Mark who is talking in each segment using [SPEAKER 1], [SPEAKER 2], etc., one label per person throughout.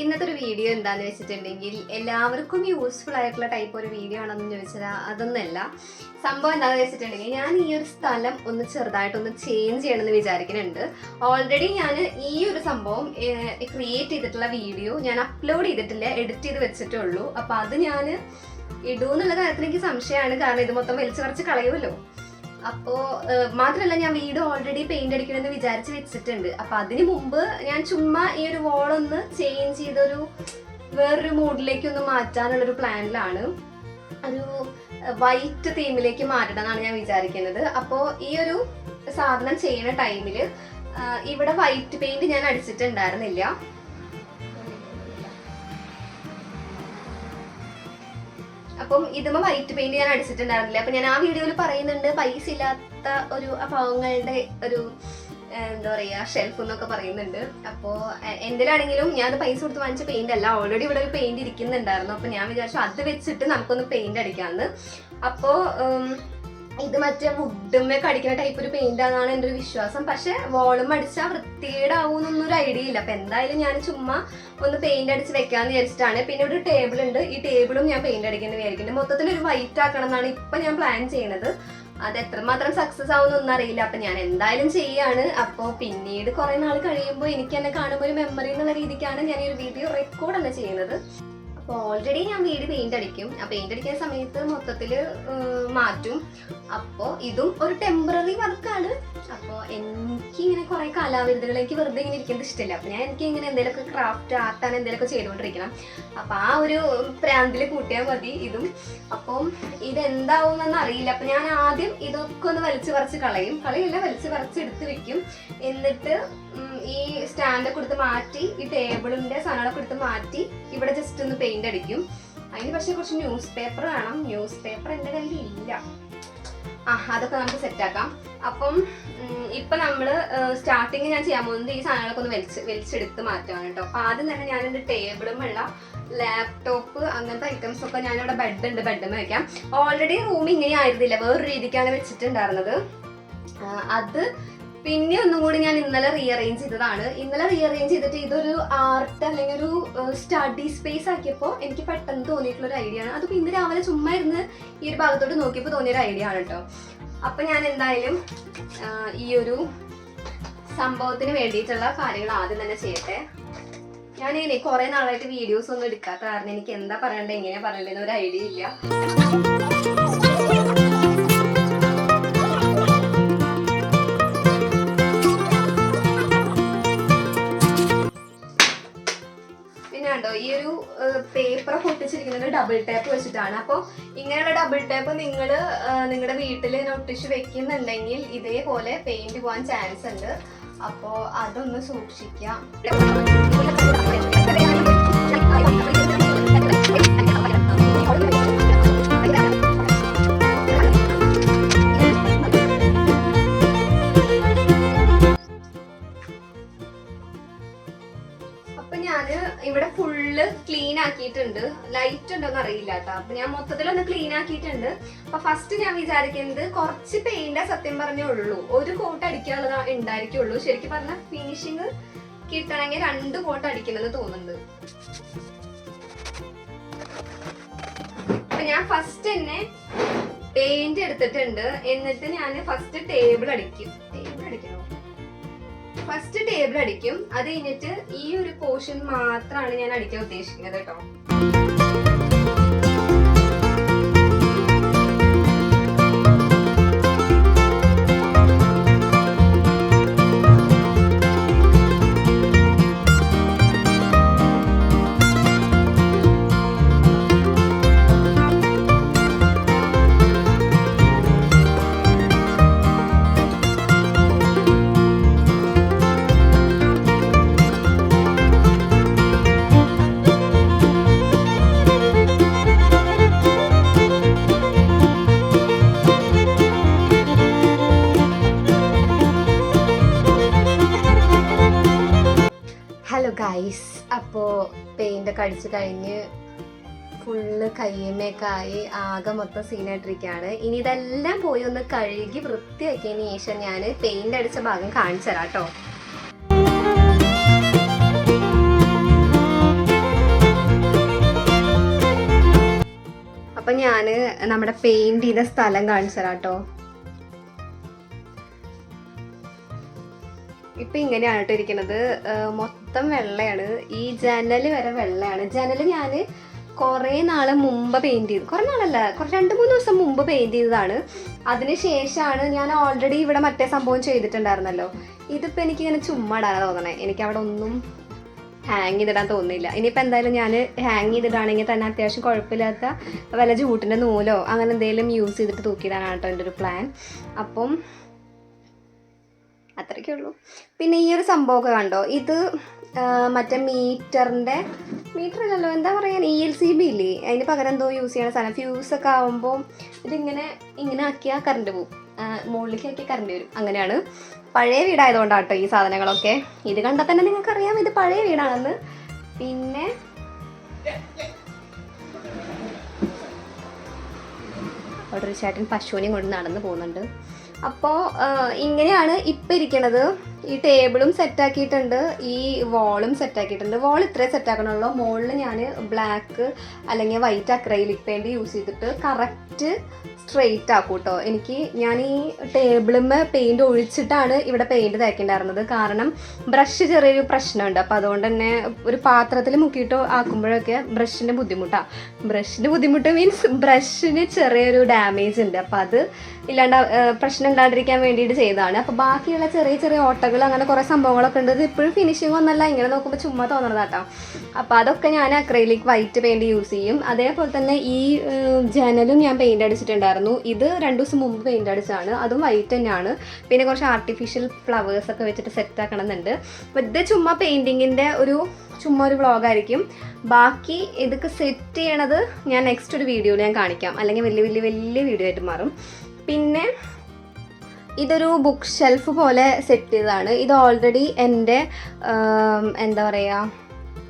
[SPEAKER 1] ഇന്നത്തെ ഒരു വീഡിയോ എന്താന്ന് വെച്ചിട്ടുണ്ടെങ്കിൽ എല്ലാവർക്കും യൂസ്ഫുൾ ആയിട്ടുള്ള ടൈപ്പ് ഒരു വീഡിയോ ആണെന്ന് ചോദിച്ചാൽ അതൊന്നല്ല. സംഭവം എന്താണെന്ന് വെച്ചിട്ടുണ്ടെങ്കിൽ ഞാൻ ഈ ഒരു സ്ഥലം ഒന്ന് ചെറുതായിട്ടൊന്ന് ചേഞ്ച് ചെയ്യണമെന്ന് വിചാരിക്കുന്നുണ്ട്. ഓൾറെഡി ഞാൻ ഈ ഒരു സംഭവം ക്രിയേറ്റ് ചെയ്തിട്ടുള്ള വീഡിയോ ഞാൻ അപ്ലോഡ് ചെയ്തിട്ടില്ല എഡിറ്റ് ചെയ്ത് വെച്ചിട്ടേ ഉള്ളൂ അപ്പം അത് ഞാൻ ഇടൂ എന്നുള്ള കാര്യത്തിൽ എനിക്ക് സംശയമാണ്. കാരണം ഇത് മൊത്തം വലിച്ചു കുറച്ച് കളയുമല്ലോ. അപ്പോ മാത്രല്ല ഞാൻ വീട് ഓൾറെഡി പെയിന്റ് അടിക്കണമെന്ന് വിചാരിച്ച് വെച്ചിട്ടുണ്ട്. അപ്പൊ അതിന് മുമ്പ് ഞാൻ ചുമ്മാ ഈ ഒരു വോൾ ഒന്ന് ചേഞ്ച് ചെയ്തൊരു വേറൊരു മൂഡിലേക്ക് ഒന്ന് മാറ്റാനുള്ളൊരു പ്ലാനിലാണ് ഒരു വൈറ്റ് തീമിലേക്ക് മാറ്റണം എന്നാണ് ഞാൻ വിചാരിക്കുന്നത്. അപ്പോൾ ഈ ഒരു സാധനം ചെയ്യുന്ന ടൈമിൽ ഇവിടെ വൈറ്റ് പെയിന്റ് ഞാൻ അടിച്ചിട്ടുണ്ടായിരുന്നില്ല. അപ്പം ഇതുമ്മ വൈറ്റ് പെയിന്റ് ഞാൻ അടിച്ചിട്ടുണ്ടായിരുന്നില്ല. അപ്പൊ ഞാൻ ആ വീഡിയോയിൽ പറയുന്നുണ്ട് പൈസ ഇല്ലാത്ത ഒരു പാവങ്ങളുടെ ഒരു എന്താ പറയാ ഷെൽഫ് എന്നൊക്കെ പറയുന്നുണ്ട്. അപ്പോ എന്തിലാണെങ്കിലും ഞാൻ പൈസ കൊടുത്ത് വാങ്ങിച്ച പെയിന്റ് അല്ല. ഓൾറെഡി ഇവിടെ ഒരു പെയിന്റ് ഇരിക്കുന്നുണ്ടായിരുന്നു. അപ്പൊ ഞാൻ വിചാരിച്ചു അത് വെച്ചിട്ട് നമുക്കൊന്ന് പെയിന്റ് അടിക്കാന്ന്. അപ്പോ ഉം, ഇത് മറ്റേ വുഡുമ്മൊക്കെ കടിക്കുന്ന ടൈപ്പ് ഒരു പെയിന്റ് ആണെന്നാണ് എന്റെ ഒരു വിശ്വാസം. പക്ഷെ വോളും അടിച്ചാൽ വൃത്തികേടാവൂന്നൊന്നും ഒരു ഐഡിയ ഇല്ല. അപ്പൊ എന്തായാലും ഞാൻ ചുമ്മാ ഒന്ന് പെയിന്റ് അടിച്ച് വെക്കാമെന്ന് വിചാരിച്ചിട്ടാണ്. പിന്നെ ഒരു ടേബിൾ ഉണ്ട്. ഈ ടേബിളും ഞാൻ പെയിന്റ് അടിക്കുന്നത് വിചാരിക്കുന്നുണ്ട്. മൊത്തത്തിൽ ഒരു വൈറ്റ് ആക്കണം എന്നാണ് ഇപ്പൊ ഞാൻ പ്ലാൻ ചെയ്യുന്നത് അത് എത്രമാത്രം സക്സസ് ആവുന്നൊന്നും അറിയില്ല. അപ്പൊ ഞാൻ എന്തായാലും ചെയ്യാണ്. അപ്പൊ പിന്നീട് കുറെ നാൾ കഴിയുമ്പോൾ എനിക്ക് എന്നെ കാണുമ്പോൾ ഒരു മെമ്മറി എന്നുള്ള രീതിക്കാണ് ഞാൻ ഈ ഒരു വീഡിയോ റെക്കോർഡ് തന്നെ ചെയ്യുന്നത്. അപ്പോൾ ഓൾറെഡി ഞാൻ വീട് പെയിന്റ് അടിക്കും. ആ പെയിന്റ് അടിക്കുന്ന സമയത്ത് മൊത്തത്തിൽ മാറ്റും. അപ്പോൾ ഇതും ഒരു ടെമ്പററി വർക്കാണ് അപ്പോൾ എനിക്ക് ഇങ്ങനെ കുറെ കലാവിരുദ്ധകൾ എനിക്ക് വെറുതെ ഇങ്ങനെ ഇരിക്കുന്നത് ഇഷ്ടമില്ല അപ്പോൾ ഞാൻ എനിക്ക് ഇങ്ങനെ എന്തെങ്കിലുമൊക്കെ ക്രാഫ്റ്റ് ആർട്ടാണ് എന്തെങ്കിലുമൊക്കെ ചെയ്തുകൊണ്ടിരിക്കണം. അപ്പോൾ ആ ഒരു പ്രാന്തിൽ കൂട്ടിയാൽ മതി ഇതും. അപ്പം ഇതെന്താവുമെന്ന് അറിയില്ല. അപ്പം ഞാൻ ആദ്യം ഇതൊക്കെ ഒന്ന് വലിച്ചു പറിച്ച് കളയും. കളയില്ല വലിച്ചു പറിച്ച് എടുത്ത് വെക്കും. എന്നിട്ട് ഈ സ്റ്റാൻഡൊക്കെ എടുത്ത് മാറ്റി ഈ ടേബിളിന്റെ സാധനങ്ങളൊക്കെ എടുത്ത് മാറ്റി ഇവിടെ ജസ്റ്റ് ഒന്ന് പെയിന്റ് അടിക്കും. അതിന് പക്ഷേ കുറച്ച് ന്യൂസ് പേപ്പർ വേണം. ന്യൂസ് പേപ്പർ എന്റെ കയ്യിൽ ഇല്ല ആ അതൊക്കെ നമുക്ക് സെറ്റാക്കാം അപ്പം ഇപ്പൊ നമ്മൾ സ്റ്റാർട്ടിങ് ഞാൻ ചെയ്യാൻ പോകുന്നത് ഈ സാധനങ്ങളൊക്കെ ഒന്ന് വലിച്ച് വലിച്ചെടുത്ത് മാറ്റാണ് കേട്ടോ. അപ്പൊ ആദ്യം തന്നെ ഞാൻ എന്റെ ടേബിളും ഉള്ള ലാപ്ടോപ്പ് അങ്ങനത്തെ ഐറ്റംസ് ഒക്കെ ഞാനിവിടെ ബെഡ് ഉണ്ട് ബെഡിൽ വെക്കാം. ഓൾറെഡി റൂം ഇങ്ങനെ ആയിരുന്നില്ല വേറൊരു രീതിക്കാണ് വെച്ചിട്ടുണ്ടായിരുന്നത്. അത് പിന്നെ ഒന്നും കൂടി ഞാൻ ഇന്നലെ റീഅറേഞ്ച് ചെയ്തതാണ്. ഇന്നലെ റീഅറേഞ്ച് ചെയ്തിട്ട് ഇതൊരു ആർട്ട് അല്ലെങ്കിൽ ഒരു സ്റ്റഡി സ്പേസ് ആക്കിയപ്പോൾ എനിക്ക് പെട്ടെന്ന് തോന്നിയിട്ടുള്ള ഒരു ഐഡിയ ആണ്. അതിപ്പോൾ ഇന്ന് രാവിലെ ചുമ്മാ ഇരുന്ന് ഈ ഒരു ഭാഗത്തോട്ട് നോക്കിയപ്പോൾ തോന്നിയൊരു ഐഡിയ ആണ് കേട്ടോ അപ്പം ഞാൻ എന്തായാലും ഈ ഒരു സംഭവത്തിന് വേണ്ടിയിട്ടുള്ള കാര്യങ്ങൾ ആദ്യം തന്നെ ചെയ്യട്ടെ. ഞാൻ ഇനി കുറേ നാളായിട്ട് വീഡിയോസ് ഒന്നും എടുക്കാത്ത കാരണം എനിക്ക് എന്താ പറയണ്ടേ എങ്ങനെയാ പറയണ്ടെന്ന് ഒരു ഐഡിയ ഇല്ല. ഈ ഒരു പേപ്പർ പൊട്ടിച്ചിരിക്കുന്നത് ഡബിൾ ടാപ്പ് വെച്ചിട്ടാണ്. അപ്പോൾ ഇങ്ങനെയുള്ള ഡബിൾ ടാപ്പ് നിങ്ങൾ നിങ്ങളുടെ വീട്ടിൽ ഒട്ടിച്ച് വെക്കുന്നുണ്ടെങ്കിൽ ഇതേപോലെ പെയിന്റ് പോകാൻ ചാൻസ് ഉണ്ട്. അപ്പോൾ അതൊന്ന് സൂക്ഷിക്കാം. ക്ലീൻ ആക്കിയിട്ടുണ്ട് ലൈറ്റ് ഉണ്ടോന്ന് അറിയില്ല കേട്ടോ. അപ്പൊ ഞാൻ മൊത്തത്തിലൊന്ന് ക്ലീൻ ആക്കിയിട്ടുണ്ട്. അപ്പൊ ഫസ്റ്റ് ഞാൻ വിചാരിക്കുന്നത് കുറച്ച് പെയിന്റ് സത്യം പറഞ്ഞേ ഉള്ളൂ. ഒരു കോട്ട് അടിക്കാനുള്ളത് ഉണ്ടായിരിക്കുള്ളൂ. ശരിക്കും പറഞ്ഞ ഫിനിഷിങ് കിട്ടണമെങ്കിൽ രണ്ട് കോട്ട് അടിക്കണമെന്ന് തോന്നുന്നുണ്ട്. അപ്പൊ ഞാൻ ഫസ്റ്റ് തന്നെ പെയിന്റ് എടുത്തിട്ടുണ്ട്. എന്നിട്ട് ഞാൻ ഫസ്റ്റ് ടേബിൾ അടിക്കും. ഫസ്റ്റ് ടേബിൾ അടിക്കും. അത് കഴിഞ്ഞിട്ട് ഈ ഒരു പോർഷൻ മാത്രമാണ് ഞാൻ അടിക്കാൻ ഉദ്ദേശിക്കുന്നത് കേട്ടോ. കടിച്ചു കഴിഞ്ഞ് ഫുള്ള് കയ്യമ്മയൊക്കെ ആയി ആകെ മൊത്തം സീനായിട്ടിരിക്കുകയാണ് ഇനി ഇതെല്ലാം പോയി ഒന്ന് കഴുകി വൃത്തിയാക്കിയതിന് ശേഷം ഞാൻ പെയിന്റ് അടിച്ച ഭാഗം കാണിച്ചു തരാം കേട്ടോ. അപ്പം ഞാൻ നമ്മുടെ പെയിന്റ് ചെയ്ത സ്ഥലം കാണിച്ചു തരാം കേട്ടോ. ഇപ്പം ഇങ്ങനെയാണ് കേട്ടോ ഇരിക്കുന്നത് മൊത്തം മൊത്തം വെള്ളയാണ്. ഈ ജനൽ വരെ വെള്ളയാണ്. ജനൽ ഞാൻ കുറേ നാൾ മുമ്പ് പെയിന്റ് ചെയ്തു കുറേ നാളല്ല കുറച്ച് രണ്ട് മൂന്ന് ദിവസം മുമ്പ് പെയിന്റ് ചെയ്തതാണ്. അതിന് ശേഷമാണ് ഞാൻ ഓൾറെഡി ഇവിടെ മറ്റേ സംഭവം ചെയ്തിട്ടുണ്ടായിരുന്നല്ലോ. ഇതിപ്പോ എനിക്ക് ഇങ്ങനെ ചുമ്മാ ഇടാനാ തോന്നണേ. എനിക്ക് അവിടെ ഒന്നും ഹാങ് ചെയ്തിടാൻ തോന്നുന്നില്ല ഇനിയിപ്പോൾ എന്തായാലും ഞാൻ ഹാങ് ചെയ്തിടാണെങ്കിൽ തന്നെ അത്യാവശ്യം കുഴപ്പമില്ലാത്ത വല്ല ജൂട്ടിന്റെ നൂലോ അങ്ങനെ എന്തെങ്കിലും യൂസ് ചെയ്തിട്ട് തൂക്കിയിടാനാണ് കേട്ടോ എന്റെ ഒരു പ്ലാൻ അപ്പം അത്രയ്ക്കേ ഉള്ളൂ. പിന്നെ ഈ ഒരു സംഭവമൊക്കെ കണ്ടോ? ഇത് മറ്റേ മീറ്ററിന്റെ മീറ്റർ അല്ലല്ലോ എന്താ പറയുക ഇ എൽ സി ബി ഇല്ലേ? അതിന് പകരം എന്തോ യൂസ് ചെയ്യണ സാധനം. ഫ്യൂസ് ഒക്കെ ആകുമ്പോൾ ഇതിങ്ങനെ ഇങ്ങനെ ആക്കിയാൽ കറണ്ട് പോകും മുകളിലേക്ക് ആക്കിയാൽ കറണ്ട് വരും. അങ്ങനെയാണ്. പഴയ വീടായതുകൊണ്ടാണ് കേട്ടോ ഈ സാധനങ്ങളൊക്കെ. ഇത് കണ്ടാൽ തന്നെ നിങ്ങൾക്കറിയാം. ഇത് പഴയ വീടാണെന്ന്. പിന്നെ അവിടെ ഒരു ചേട്ടൻ പശുവിനെയും കൊണ്ട് നടന്ന് പോകുന്നുണ്ട്. അപ്പോൾ ഇങ്ങനെയാണ് ഇപ്പം ഇരിക്കണത്. ഈ ടേബിളും സെറ്റാക്കിയിട്ടുണ്ട് ഈ വാളും സെറ്റാക്കിയിട്ടുണ്ട്. വാൾ ഇത്രേ സെറ്റാക്കണമല്ലോ മുകളിൽ ഞാൻ ബ്ലാക്ക് അല്ലെങ്കിൽ വൈറ്റ് അക്രൈലിക് പെയിന്റ് യൂസ് ചെയ്തിട്ട് കറക്റ്റ് സ്ട്രെയിറ്റ് ആക്കും കേട്ടോ എനിക്ക് ഞാൻ ഈ ടേബിളുമ്മ പെയിന്റ് ഒഴിച്ചിട്ടാണ് ഇവിടെ പെയിന്റ് തേക്കേണ്ടായിരുന്നത്. കാരണം ബ്രഷ് ചെറിയൊരു പ്രശ്നമുണ്ട്. അപ്പോൾ അതുകൊണ്ട് തന്നെ ഒരു പാത്രത്തിൽ മുക്കിയിട്ട് ആക്കുമ്പോഴൊക്കെ ബ്രഷിന്റെ ബുദ്ധിമുട്ടാണ് ബ്രഷിന്റെ ബുദ്ധിമുട്ട് മീൻസ് ബ്രഷിന് ചെറിയൊരു ഡാമേജ് ഉണ്ട്. അപ്പോൾ അത് ഇല്ലാണ്ട് പ്രശ്നം ഉണ്ടാണ്ടിരിക്കാൻ വേണ്ടിയിട്ട് ചെയ്തതാണ്. അപ്പോൾ ബാക്കിയുള്ള ചെറിയ ചെറിയ ഓട്ടകൾ അങ്ങനെ കുറേ സംഭവങ്ങളൊക്കെ ഉണ്ട്. ഇത് ഇപ്പോഴും ഫിനിഷിംഗ് ഒന്നല്ല. ഇങ്ങനെ നോക്കുമ്പോൾ ചുമ്മാ തോന്നണതാട്ടോ അപ്പോൾ അതൊക്കെ ഞാൻ അക്രൈലിക് വൈറ്റ് പെയിന്റ് യൂസ് ചെയ്യും. അതേപോലെ തന്നെ ഈ ജനലും ഞാൻ പെയിന്റ് അടിച്ചിട്ടുണ്ടായിരുന്നു. ഇത് രണ്ട് ദിവസം മുമ്പ് പെയിന്റ് അടിച്ചാണ് അതും വൈറ്റ് തന്നെയാണ്. പിന്നെ കുറച്ച് ആർട്ടിഫിഷ്യൽ ഫ്ലവേഴ്സ് ഒക്കെ വെച്ചിട്ട് സെറ്റ് ആക്കണം എന്നുണ്ട് അപ്പോൾ ഇത് ചുമ്മാ പെയിന്റിങ്ങിന്റെ ഒരു ചുമ്മാ ഒരു വ്ളോഗായിരിക്കും ബാക്കി ഇതൊക്കെ സെറ്റ് ചെയ്യണത് ഞാൻ നെക്സ്റ്റ് ഒരു വീഡിയോയിൽ ഞാൻ കാണിക്കാം. അല്ലെങ്കിൽ വലിയ വലിയ വലിയ വീഡിയോ ആയിട്ട് മാറും. പിന്നെ ഇതൊരു ബുക്ക് ഷെൽഫ് പോലെ സെറ്റ് ചെയ്തതാണ്. ഇത് ഓൾറെഡി എന്റെ എന്താ പറയുക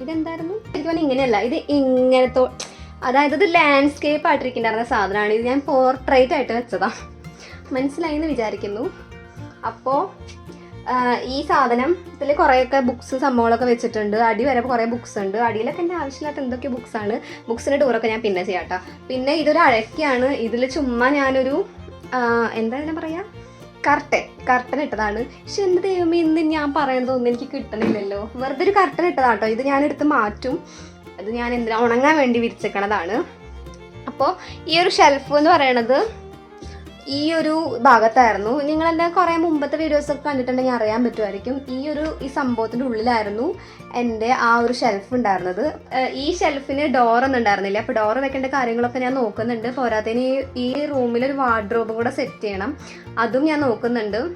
[SPEAKER 1] ഇതെന്തായിരുന്നു? എനിക്ക് പറഞ്ഞാൽ ഇങ്ങനെയല്ല ഇത് ഇങ്ങനത്തെ അതായത് ഇത് ലാൻഡ്സ്കേപ്പ് ആയിട്ടിരിക്കുന്നുണ്ടായിരുന്ന സാധനമാണ്. ഇത് ഞാൻ പോർട്രേറ്റ് ആയിട്ട് വെച്ചതാണ് മനസ്സിലായി എന്ന് വിചാരിക്കുന്നു അപ്പോൾ ഈ സാധനം ഇതിൽ കുറേയൊക്കെ ബുക്സ് സംഭവങ്ങളൊക്കെ വെച്ചിട്ടുണ്ട്. അടി വരെ കുറേ ബുക്സ് ഉണ്ട്. അടിയിലൊക്കെ എന്റെ ആവശ്യമില്ലാത്ത എന്തൊക്കെ ബുക്സാണ് ബുക്സിന്റെ ടൂറൊക്കെ ഞാൻ പിന്നെ ചെയ്യാട്ടോ പിന്നെ ഇതൊരു അഴക്കാണ് ഇതിൽ ചുമ്മാ ഞാനൊരു എന്താ ഇതിനെ പറയാ? കർട്ടൻ കർട്ടൻ ഇട്ടതാണ്. പക്ഷെ എന്ത് ദൈവമേ ഇന്ന് ഞാൻ പറയുന്നതൊന്നും എനിക്ക് കിട്ടണില്ലല്ലോ. വെറുതെ ഒരു കർട്ടൻ ഇട്ടതാണ് കേട്ടോ ഇത് ഞാൻ എടുത്ത് മാറ്റും. അത് ഞാൻ എന്തിനാ ഉണങ്ങാൻ വേണ്ടി വിരിച്ചേക്കണതാണ്. അപ്പോൾ ഈ ഒരു ഷെൽഫ് എന്ന് പറയണത് ഈ ഒരു ഭാഗത്തായിരുന്നു. നിങ്ങൾ എന്റെ കുറേ മുമ്പത്തെ വീഡിയോസ് ഒക്കെ കണ്ടിട്ടുണ്ടെങ്കിൽ അറിയാൻ പറ്റുമായിരിക്കും. ഈ ഒരു ഈ സംഭവത്തിന്റെ ഉള്ളിലായിരുന്നു എന്റെ ആ ഒരു ഷെൽഫ് ഉണ്ടായിരുന്നത്. ഈ ഷെൽഫിന് ഡോറൊന്നും ഉണ്ടായിരുന്നില്ല. അപ്പോൾ ഡോർ വെക്കേണ്ട കാര്യങ്ങളൊക്കെ ഞാൻ നോക്കുന്നുണ്ട്. പോരാത്തതിന് ഈ- റൂമിൽ ഒരു വാർഡ്രോബും കൂടെ സെറ്റ് ചെയ്യണം. അതും ഞാൻ നോക്കുന്നുണ്ട്.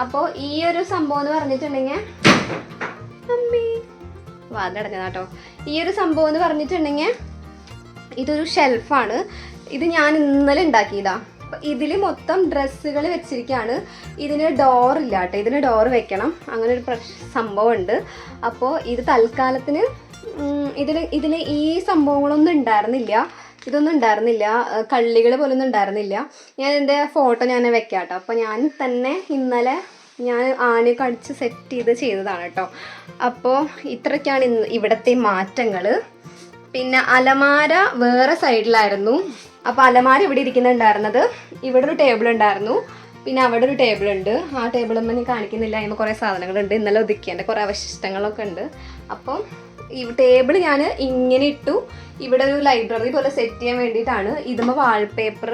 [SPEAKER 1] അപ്പോൾ ഈ ഒരു സംഭവം എന്ന് പറഞ്ഞിട്ടുണ്ടെങ്കിൽ അമ്മേ. വാതിലടഞ്ഞതാട്ടോ ഈ ഒരു സംഭവം എന്ന് പറഞ്ഞിട്ടുണ്ടെങ്കിൽ ഇതൊരു ഷെൽഫാണ് ഇത് ഞാൻ ഇന്നലെ ഉണ്ടാക്കിയതാ. ഇതിൽ മൊത്തം ഡ്രസ്സുകൾ വെച്ചിരിക്കുകയാണ് ഇതിന് ഡോർ ഇല്ല കേട്ടോ ഇതിന് ഡോർ വെക്കണം. അങ്ങനെ ഒരു പ്രശ് സംഭവമുണ്ട്. അപ്പോൾ ഇത് തൽക്കാലത്തിന് ഇതിൽ ഇതിൽ ഈ സംഭവങ്ങളൊന്നും ഉണ്ടായിരുന്നില്ല. ഇതൊന്നും ഉണ്ടായിരുന്നില്ല. കള്ളികൾ പോലൊന്നും ഉണ്ടായിരുന്നില്ല. ഞാൻ എന്റെ ഫോട്ടോ ഞാൻ വെക്കാം കേട്ടോ അപ്പോൾ ഞാൻ തന്നെ ഇന്നലെ ഞാൻ ആണി കടിച്ച് സെറ്റ് ചെയ്ത് ചെയ്തതാണ് കേട്ടോ. അപ്പോൾ ഇത്രയ്ക്കാണ് ഇന്ന് ഇവിടുത്തെ മാറ്റങ്ങൾ പിന്നെ അലമാര വേറെ സൈഡിലായിരുന്നു അപ്പോൾ അലമാര ഇവിടെ ഇരിക്കുന്നുണ്ടായിരുന്നത്. ഇവിടെ ഒരു ടേബിൾ ഉണ്ടായിരുന്നു. പിന്നെ അവിടെ ഒരു ടേബിൾ ഉണ്ട്. ആ ടേബിളൊന്നും ഞാൻ കാണിക്കുന്നില്ല. അതിന് കുറേ സാധനങ്ങളുണ്ട്. ഇന്നലെ ഒതുക്കിയതിന്റെ കുറേ അവശിഷ്ടങ്ങളൊക്കെ ഉണ്ട്. അപ്പം ഈ ടേബിൾ ഞാൻ ഇങ്ങനെ ഇട്ടു. ഇവിടെ ഒരു ലൈബ്രറി പോലെ സെറ്റ് ചെയ്യാൻ വേണ്ടിയിട്ടാണ്. ഇതുമ്പോൾ വാൾപേപ്പർ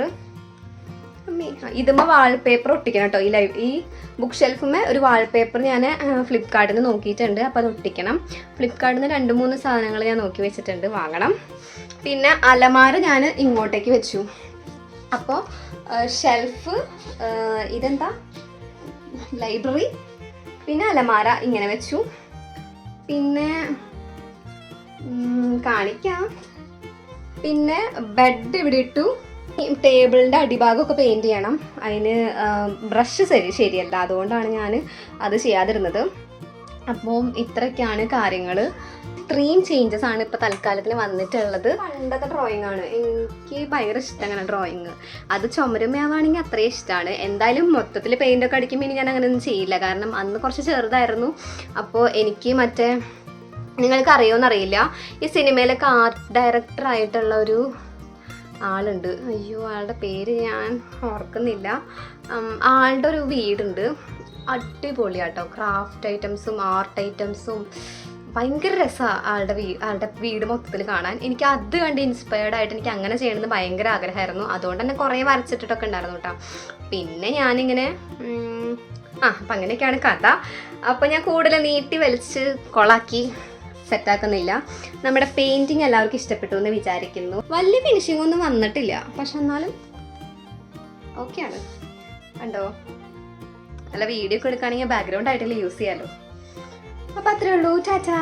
[SPEAKER 1] ഇതുമ്മ വാൾപേപ്പർ ഒട്ടിക്കണം കേട്ടോ ഈ ലൈ ഈ ബുക്ക് ഷെൽഫുമേ ഒരു വാൾപേപ്പർ ഞാൻ ഫ്ലിപ്കാർട്ടിൽ നിന്ന് നോക്കിയിട്ടുണ്ട്. അപ്പോൾ അത് ഒട്ടിക്കണം. ഫ്ലിപ്കാർട്ടിൽ നിന്ന് രണ്ട് മൂന്ന് സാധനങ്ങൾ ഞാൻ നോക്കി വെച്ചിട്ടുണ്ട്. വാങ്ങണം. പിന്നെ അലമാര ഞാൻ ഇങ്ങോട്ടേക്ക് വെച്ചു. അപ്പോൾ ഷെൽഫ് ഇതെന്താ? ലൈബ്രറി പിന്നെ അലമാര ഇങ്ങനെ വെച്ചു. പിന്നെ കാണിക്കാം. പിന്നെ ബെഡ് ഇവിടെ ഇട്ടു. ടേബിളിന്റെ അടിഭാഗമൊക്കെ പെയിന്റ് ചെയ്യണം. അതിന് ബ്രഷ് ശരി ശരിയല്ല. അതുകൊണ്ടാണ് ഞാൻ അത് ചെയ്യാതിരുന്നത്. അപ്പോൾ ഇത്രയൊക്കെയാണ് കാര്യങ്ങൾ ഇത്രയും ചേഞ്ചസ് ആണ് ഇപ്പോൾ തൽക്കാലത്തിന് വന്നിട്ടുള്ളത്. പണ്ടത്തെ ഡ്രോയിങ് ആണ്. എനിക്ക് ഭയങ്കര ഇഷ്ടമാണ് ഡ്രോയിങ് അത് ചുമരുമയാവാണെങ്കിൽ അത്രയും ഇഷ്ടമാണ്. എന്തായാലും മൊത്തത്തിൽ പെയിന്റ് ഒക്കെ അടിക്കുമ്പോൾ ഇനി ഞാൻ അങ്ങനെയൊന്നും ചെയ്യില്ല. കാരണം അന്ന് കുറച്ച് ചെറുതായിരുന്നു. അപ്പോൾ എനിക്ക് മറ്റേ നിങ്ങൾക്ക് അറിയുമെന്നറിയില്ല ഈ സിനിമയിലൊക്കെ ആർട്ട് ഡയറക്ടർ ആയിട്ടുള്ള ഒരു ആളുണ്ട്. അയ്യോ ആളുടെ പേര് ഞാൻ ഓർക്കുന്നില്ല. ആളുടെ ഒരു വീടുണ്ട്. അടിപൊളിയാട്ടോ. ക്രാഫ്റ്റ് ഐറ്റംസും ആർട്ട് ഐറ്റംസും. ഭയങ്കര രസമാണ് ആളുടെ വീ ആളുടെ വീട് മൊത്തത്തിൽ കാണാൻ. എനിക്ക് അത് കണ്ട് ഇൻസ്പയർഡ് ആയിട്ട് എനിക്ക് അങ്ങനെ ചെയ്യണമെന്ന് ഭയങ്കര ആഗ്രഹമായിരുന്നു. അതുകൊണ്ട് തന്നെ കുറേ വരച്ചിട്ടിട്ടൊക്കെ ഉണ്ടായിരുന്നു കേട്ടോ. പിന്നെ ഞാനിങ്ങനെ ആ അപ്പം അങ്ങനെയൊക്കെയാണ് കഥ. അപ്പോൾ ഞാൻ കൂടുതൽ നീട്ടി വലിച്ച് കൊളാക്കി. സെറ്റാക്കുന്നില്ല. നമ്മുടെ പെയിന്റിങ് എല്ലാവർക്കും ഇഷ്ടപ്പെട്ടു എന്ന് വിചാരിക്കുന്നു. വലിയ ഫിനിഷിംഗ് ഒന്നും വന്നിട്ടില്ല. പക്ഷെ എന്നാലും ആണ്. കണ്ടോ? അല്ല വീഡിയോ ഒക്കെ എടുക്കുകയാണെങ്കിൽ ബാക്ക്ഗ്രൗണ്ട് ആയിട്ടല്ലേ യൂസ് ചെയ്യാമല്ലോ അപ്പോൾ അത്രേ ഉള്ളൂ. ചാച്ചാ